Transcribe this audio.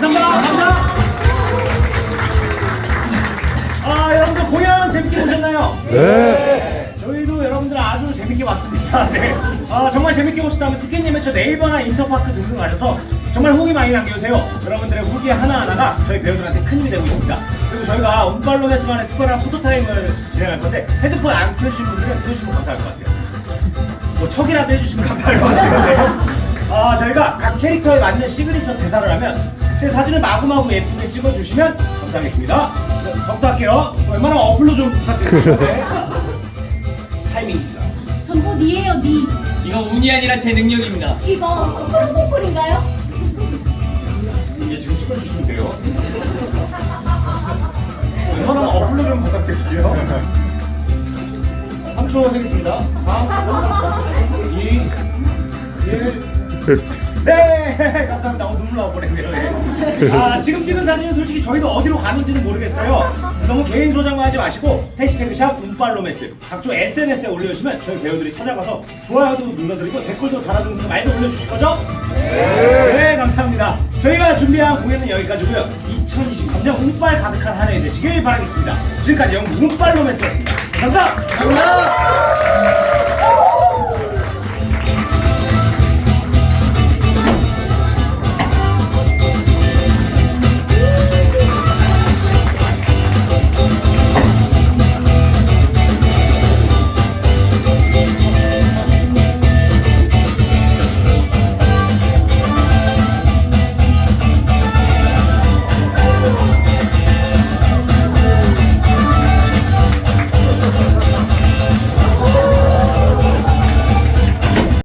감사합니다. 감사합니다. 아, 여러분들 공연 재밌게 보셨나요? 네. 저희도 여러분들 아주 재밌게 왔습니다. 네. 아, 정말 재밌게 보셨다면 티켓님의 저 네이버나 인터파크 등등 가셔서 정말 후기 많이 남겨주세요. 여러분들의 후기 하나하나가 저희 배우들한테 큰 힘이 되고 있습니다. 그리고 저희가 온발론에서만의 특별한 포토타임을 진행할 건데 헤드폰 안 켜주신 분들은 켜주시면 감사할 것 같아요. 뭐 척이라도 해주시면 감사할 것 같아요. 네. 아, 저희가 각 캐릭터에 맞는 시그니처 대사를 하면 제 사진을 마구마구 예쁘게 찍어주시면 감사하겠습니다. 네, 저부터 할게요. 웬만하면 어플로 좀 부탁드립니다. 네. 타이밍이죠. 전부 니예요 니 이거 운이 아니라 제 능력입니다. 이거 뽀뽀뽀인가요? 이게 지금 찍어주시면 돼요. 웬만하면 어플로 좀 부탁드릴게요. 3초 세겠습니다. 3, 2, 1. 네, 감사합니다. 나올 뻔했네요. 네. 아, 지금 찍은 사진은 솔직히 저희도 어디로 가는지는 모르겠어요. 너무 개인 소장만 하지 마시고 해시태그 샵 운빨로메스 각종 SNS에 올려주시면 저희 배우들이 찾아가서 좋아요도 눌러드리고 댓글도 달아주면서 많이 올려주실 거죠? 네, 감사합니다. 저희가 준비한 공연은 여기까지고요. 2023년 운빨 가득한 한 해 되시길 바라겠습니다. 지금까지 영국 운빨로메스였습니다. 감사합니다. 감사합니다.